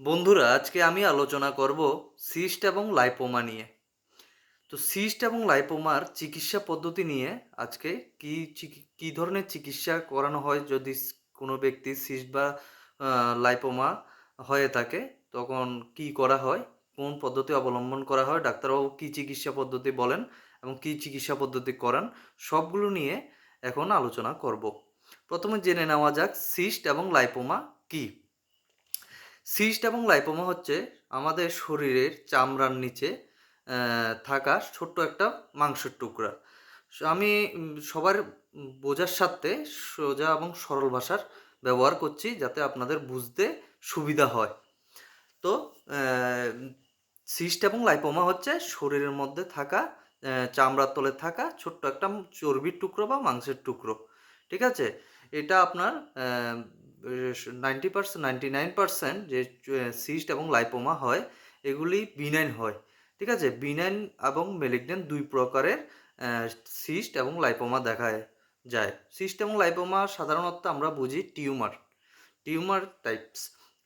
বন্ধুরা, আজকে আমি আলোচনা করব সিস্ট এবং লাইপোমা নিয়ে। তো সিস্ট এবং লাইপোমার চিকিৎসা পদ্ধতি নিয়ে আজকে কি কি ধরনের চিকিৎসা করানো হয় যদি কোনো ব্যক্তি সিস্ট বা লাইপোমা হয়ে থাকে, তখন কি করা হয়, কোন পদ্ধতি অবলম্বন করা হয়, ডাক্তারবাবু কি চিকিৎসা পদ্ধতি বলেন এবং কি চিকিৎসা পদ্ধতি করান, সবগুলো নিয়ে এখন আলোচনা করব। প্রথমে জেনে নেওয়া যাক সিস্ট এবং লাইপোমা কি। সিস্ট এবং লাইপোমা হচ্ছে আমাদের শরীরের চামড়ার নিচে থাকা ছোট্ট একটা মাংসের টুকরা। আমি সবার বোঝার সাথে সোজা এবং সরল ভাষার ব্যবহার করছি যাতে আপনাদের বুঝতে সুবিধা হয়। তো সিস্ট এবং লাইপোমা হচ্ছে শরীরের মধ্যে থাকা চামড়ার তলে থাকা ছোট্ট একটা চর্বির টুকরো বা মাংসের টুকরো। ঠিক আছে? এটা আপনার ninety percent ninety nine percent যে সিস্ট এবং লাইপোমা হয়, এগুলি বিনাইন হয়, ঠিক আছে? বিনাইন এবং মেলিগনেন্ট দুই প্রকারের সিস্ট এবং লাইপোমা দেখা যায়। সিস্ট এবং লাইপোমা সাধারণত আমরা বুঝি টিউমার টিউমার টাইপস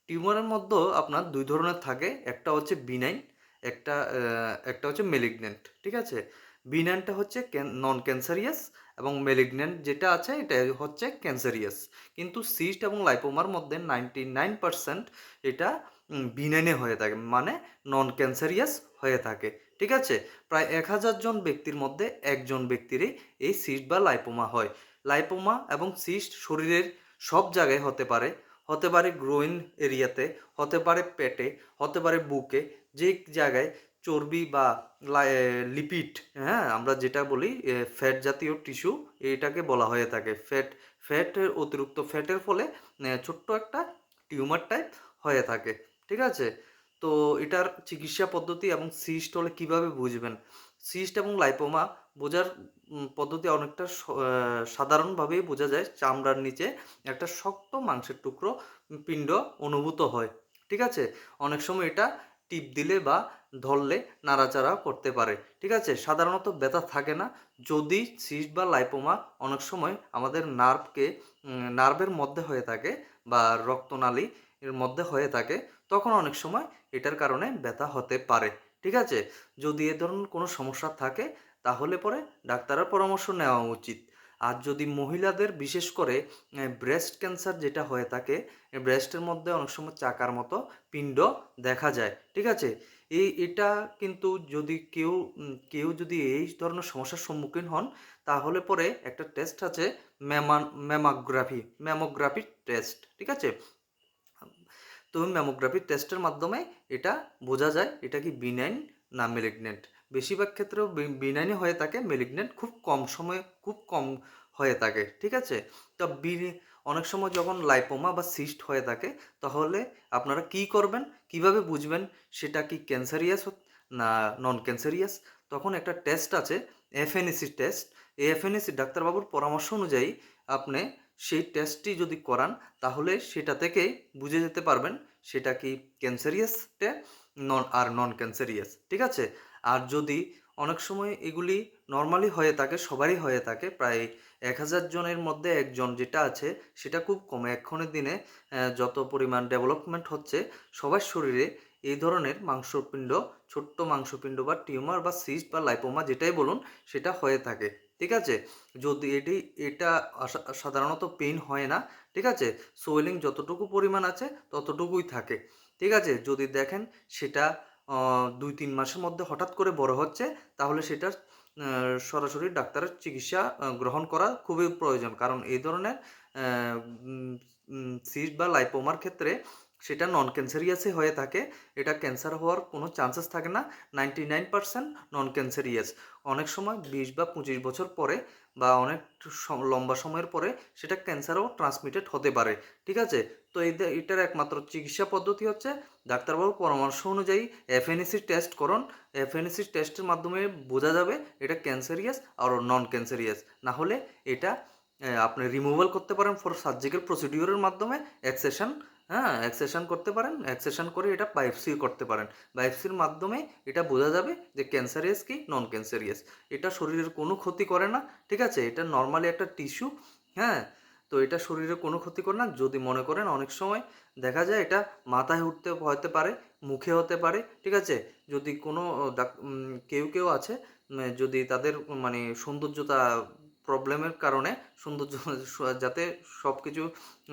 টিউমারের মধ্যে আপনার দুই ধরনের থাকে, একটা হচ্ছে বিনাইন একটা একটা হচ্ছে মেলিগনেন্ট ঠিক আছে? বিনাইনটা হচ্ছে নন ক্যান্সারিয়াস এবং মেলিগনেন্ট যেটা আছে এটা হচ্ছে ক্যান্সারিয়াস কিন্তু সিস্ট এবং লাইপোমার মধ্যে নাইনটি নাইন পার্সেন্ট এটা বিনাইনে হয়ে থাকে মানে নন ক্যান্সারিয়াস হয়ে থাকে, ঠিক আছে? প্রায় এক হাজার জন ব্যক্তির মধ্যে একজন ব্যক্তিরই এই সিস্ট বা লাইপোমা হয়। লাইপোমা এবং সিস্ট শরীরের সব জায়গায় হতে পারে হতে পারে গ্রোইন এরিয়াতে হতে পারে পেটে, হতে পারে বুকে যে জায়গায় চর্বি বা লিপিড হ্যাঁ আমরা যেটা বলি ফ্যাট জাতীয় টিস্যু এটাকে বলা হয়ে থাকে। ফ্যাট ফ্যাটের অতিরিক্ত ফ্যাটের ফলে ছোট্ট একটা টিউমার টাইপ হয়ে থাকে, ঠিক আছে? তো এটার চিকিৎসা পদ্ধতি এবং সিস্ট হলে কীভাবে বুঝবেন? সিস্ট এবং লাইপোমা বোঝার পদ্ধতি অনেকটা সাধারণভাবেই বোঝা যায়। চামড়ার নিচে একটা শক্ত মাংসের টুকরো পিণ্ড অনুভূত হয়, ঠিক আছে? অনেক সময় এটা টিপ দিলে বা ধরলে নাড়াচাড়া করতে পারে। ঠিক আছে? সাধারণত ব্যথা থাকে না। যদি সিস্ট বা লাইপোমা অনেক সময় আমাদের নার্ভকে নার্ভের মধ্যে হয়ে থাকে বা রক্তনালী এর মধ্যে হয়ে থাকে, তখন অনেক সময় এটার কারণে ব্যথা হতে পারে। ঠিক আছে? যদি এ ধরনের কোনো সমস্যা থাকে, তাহলে পরে ডাক্তারের পরামর্শ নেওয়া উচিত। আর যদি মহিলাদের বিশেষ করে ব্রেস্ট ক্যান্সার যেটা হয়ে থাকে ব্রেস্টের মধ্যে অনেক সময় চাকার মতো পিণ্ড দেখা যায়, ঠিক আছে? এই এটা কিন্তু যদি কেউ কেউ যদি এই ধরনের সমস্যার সম্মুখীন হন, তাহলে পরে একটা টেস্ট আছে ম্যামান ম্যামোগ্রাফি ম্যামোগ্রাফি টেস্ট ঠিক আছে? তো ম্যামোগ্রাফি টেস্টের মাধ্যমে এটা বোঝা যায়, এটা কি বিনাইন না মেলিগনেন্ট বেশিরভাগ ক্ষেত্রেও বিনাইনে হয়ে থাকে মেলিগনেন্ট খুব কম সময়ে, খুব কম হয়ে থাকে, ঠিক আছে? তো অনেক সময় যখন লাইপোমা বা সিস্ট হয়ে থাকে, তাহলে আপনারা কি করবেন? কীভাবে বুঝবেন সেটা কি ক্যান্সারিয়াস না নন ক্যান্সারিয়াস তখন একটা টেস্ট আছে এফএনএসি টেস্ট এই এফএনএসি ডাক্তারবাবুর পরামর্শ অনুযায়ী আপনি সেই টেস্টটি যদি করান, তাহলে সেটা থেকে বুঝে যেতে পারবেন সেটা কি ক্যান্সারিয়াসটা নন আর নন ক্যান্সারিয়াস ঠিক আছে? আর যদি অনেক সময় এগুলি নর্মালি হয়ে থাকে, সবারই হয়ে থাকে, প্রায় এক হাজার জনের মধ্যে একজন যেটা আছে, সেটা খুব কম। এক্ষণের দিনে যত পরিমাণ ডেভেলপমেন্ট হচ্ছে, সবার শরীরে এই ধরনের মাংসপিণ্ড, ছোট্ট মাংসপিণ্ড বা টিউমার বা সিস্ট বা লাইপোমা যেটাই বলুন, সেটা হয়ে থাকে। ঠিক আছে? যদি এটি, এটা সাধারণত পেন হয় না, ঠিক আছে? সোয়েলিং যতটুকু পরিমাণ আছে, ততটুকুই থাকে। ঠিক আছে? যদি দেখেন, সেটা দুই তিন মাসের মধ্যে হঠাৎ করে বড় হচ্ছে, তাহলে সেটার সরাসরি ডাক্তারের চিকিৎসা গ্রহণ করা খুবই প্রয়োজন। কারণ এই ধরনের সিস্ট বা লাইপোমার ক্ষেত্রে সেটা নন ক্যান্সারিয়াসে হয়ে থাকে। এটা ক্যান্সার হওয়ার কোনো চান্সেস থাকে না। Ninety nine percent non cancerous অনেক সময় বিশ বা পঁচিশ বছর পরে বা অনেক লম্বা সময়ের পরে সেটা ক্যান্সারও ট্রান্সমিটেড হতে পারে। ঠিক আছে? তো এটার একমাত্র চিকিৎসা পদ্ধতি হচ্ছে ডাক্তারবাবুর পরামর্শ অনুযায়ী এফএনএসি টেস্ট করুন। এফএনএসি টেস্টের মাধ্যমে বোঝা যাবে এটা ক্যান্সারিয়াস আর নন ক্যান্সারিয়াস না হলে এটা আপনি রিমুভাল করতে পারেন ফর সার্জিক্যাল প্রসিডিওরের মাধ্যমে। এক্সেশন হ্যাঁ এক্সেশন করতে পারেন। এক্সেশন করে এটা বায়োপসি করতে পারেন। বায়োপসির মাধ্যমে এটা বোঝা যাবে যে ক্যান্সারিয়াস কি নন ক্যান্সারিয়াস এটা শরীরের কোনো ক্ষতি করে না, ঠিক আছে? এটা নর্মালি একটা টিস্যু হ্যাঁ তো এটা শরীরে কোনো ক্ষতি করে না। যদি মনে করেন অনেক সময় দেখা যায় এটা মাথায় উঠতে হতে পারে, মুখে হতে পারে, ঠিক আছে? যদি কোনো কেউ কেউ আছে যদি তাদের মানে সৌন্দর্যতা প্রবলেমের কারণে, সৌন্দর্য যাতে সব কিছু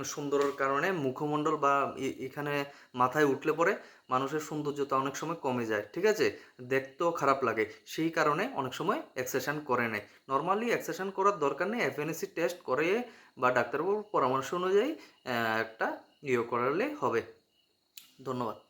সুন্দরের কারণে মুখমণ্ডল বা এখানে মাথায় উঠলে পরে মানুষের সৌন্দর্যতা অনেক সময় কমে যায়, ঠিক আছে? দেখতেও খারাপ লাগে। সেই কারণে অনেক সময় এক্সেশন করে নেয়। নর্মালি এক্সেশন করার দরকার নেই এফএনএসি টেস্ট করে বা ডাক্তারবাবুর পরামর্শ অনুযায়ী একটা ইয়ে করালে হবে। ধন্যবাদ।